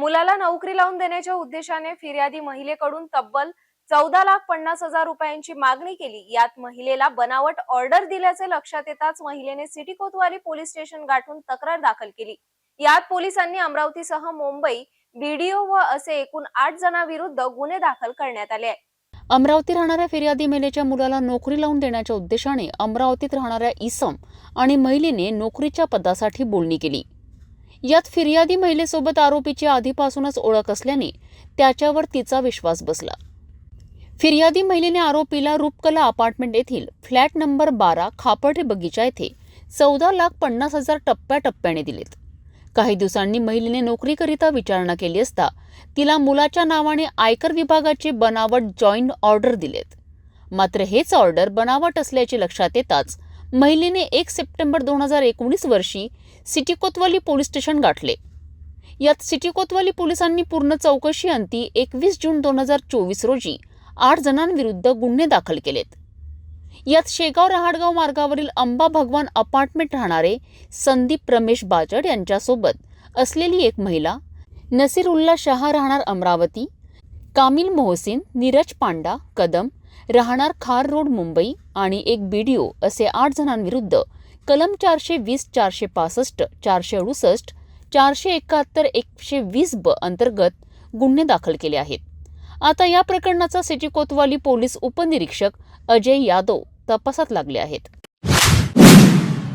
मुलाला नोकरी लावून देण्याच्या उद्देशाने फिर्यादी महिलेकडून तब्बल चौदा लाख पन्नास हजार रुपयांची मागणी केली. यात महिलेला बनावट ऑर्डर दिल्याचे लक्षात येताच महिलेने सिटी कोतवाली पोलीस स्टेशन गाठून तक्रार दाखल केली. यात पोलिसांनी अमरावतीसह मुंबई बीडीओ व असे एकूण आठ जणांविरुद्ध गुन्हे दाखल करण्यात आले आहे अमरावती राहणाऱ्या फिर्यादी महिलेच्या मुलाला नोकरी लावून देण्याच्या उद्देशाने अमरावतीत राहणाऱ्या इसम आणि महिलेने नोकरीच्या पदासाठी बोलणी केली. यात फिर्यादी महिलेसोबत आरोपीची आधीपासूनच ओळख असल्याने त्याच्यावर तिचा विश्वास बसला. फिर्यादी महिलेने आरोपीला रूपकला अपार्टमेंट येथील फ्लॅट नंबर बारा खापर्डे बगीचा येथे चौदा लाख पन्नास हजार टप्प्याटप्प्याने दिलेत. काही दिवसांनी महिलेने नोकरीकरिता विचारणा केली असता तिला मुलाच्या नावाने आयकर विभागाचे बनावट जॉईंट ऑर्डर दिलेत. मात्र हेच ऑर्डर बनावट असल्याचे लक्षात येताच महिलेने एक सप्टेंबर दोन हजार एकोणीस वर्षी सिटी कोतवाली पोलीस स्टेशन गाठले. यात सिटी कोतवाली पोलिसांनी पूर्ण चौकशी अंती एकवीस जून दोन हजार चोवीस रोजी आठ जणांविरुद्ध गुन्हे दाखल केलेत. यात शेगाव रहाडगाव मार्गावरील अंबा भगवान अपार्टमेंट राहणारे संदीप रमेश बाजड यांच्यासोबत असलेली एक महिला नसीरुल्ला शहा राहणार अमरावती कामिल मोहसिन नीरज पांडा कदम राहणार खार रोड मुंबई आणि एक बीडीओ असे आठ जणांविरुद्ध कलम चारशे वीस चारशे पासष्ट चारशे अडुसष्ट चारशे एकाहत्तर एकशे वीस ब अंतर्गत गुन्हे दाखल केले आहेत. आता या प्रकरणाचा सिटी कोतवाली पोलीस उपनिरीक्षक अजय यादव तपासात लागले आहेत.